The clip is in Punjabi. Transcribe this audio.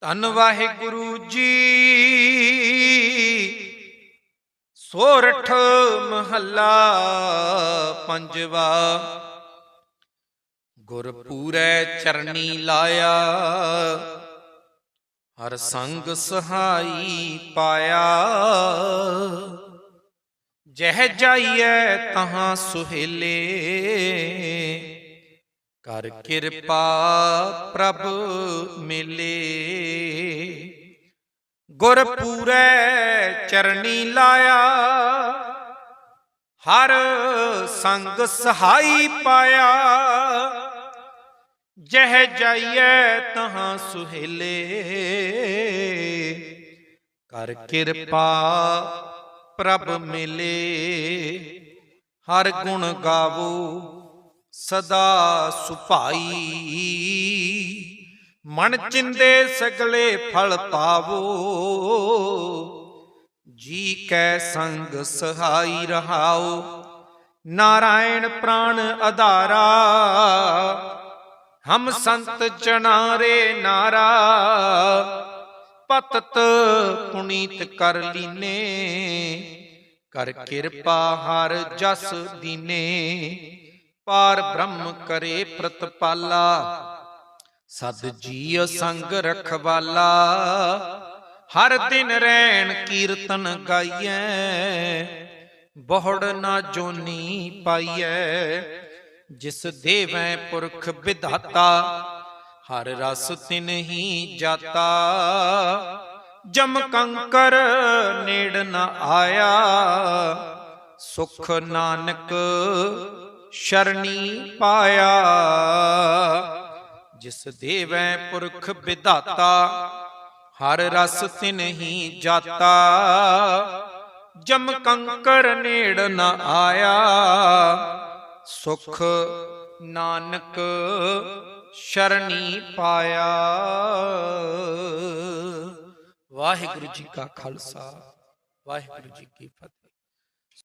ਧੰਨ ਵਾਹਿਗੁਰੂ ਜੀ। ਸੋਰਠ ਮਹੱਲਾ ਪੰਜਵਾ। ਗੁਰ ਪੂਰੈ ਚਰਨੀ ਲਾਇਆ। ਹਰ ਸੰਗ ਸਹਾਈ ਪਾਇਆ। ਜਹ ਜਾਈਐ ਤਹਾਂ ਸੁਹੇਲੇ। ਕਰ ਕਿਰਪਾ ਪ੍ਰਭ ਮਿਲੇ। ਗੁਰ ਪੂਰੈ ਚਰਨੀ ਲਾਇਆ। ਹਰ ਸੰਗ ਸਹਾਈ ਪਾਇਆ। ਜਹ ਜਾਈਐ ਤਹਾਂ ਸੁਹੇਲੇ। ਕਰ ਕਿਰਪਾ ਪ੍ਰਭ ਮਿਲੇ। ਹਰ ਗੁਣ ਗਾਵੋ। ਸਦਾ ਸੁਭਾਈ। ਮਨ ਚਿੰਦੇ ਸਗਲੇ ਫਲ ਪਾਵੋ। ਜੀ ਕੈ ਸੰਗ ਸਹਾਈ ਰਹਾਓ। ਨਾਰਾਇਣ ਪ੍ਰਾਣ ਆਧਾਰਾ ਹਮ ਸੰਤ ਚਨਾਰੇ ਨਾਰਾ। ਪਤਤ ਪੁਨੀਤ ਕਰ ਲੀਨੇ। ਕਰ ਕਿਰਪਾ ਹਰ ਜਸ ਦੀਨੇ। ਪਾਰ ਬ੍ਰਹਮ ਕਰੇ ਪ੍ਰਤਪਾਲਾ। ਸਦ ਜੀਅ ਸੰਗ ਰਖਵਾਲਾ। ਹਰ ਦਿਨ ਰਹਿਣ ਕੀਰਤਨ ਗਾਈਐ। ਬਹੁੜ ਨਾ ਜੋਨੀ ਪਾਈਐ। ਜਿਸ ਦੇਵੈ ਪੁਰਖ ਵਿਧਾਤਾ, ਹਰ ਰਸ ਤਿਨ ਹੀ ਜਾਤਾ। ਜਮ ਕੰਕਰ ਨੇੜ ਨ ਆਇਆ, ਸੁਖ ਨਾਨਕ ਸ਼ਰਣੀ ਪਾਇਆ। ਜਿਸ ਦੇਵੈ ਪੁਰਖ ਵਿਧਾਤਾ, ਹਰ ਰਸ ਤਿਨ ਹੀ ਜਾਤਾ। ਜਮ ਕੰਕਰ ਨੇੜ ਨ ਆਇਆ। ਸੁਖ ਨਾਨਕ ਸ਼ਰਣੀ ਪਾਇਆ। ਵਾਹਿਗੁਰੂ ਜੀ ਕਾ ਖਾਲਸਾ, ਵਾਹਿਗੁਰੂ ਜੀ ਕੀ ਫਤਿਹ।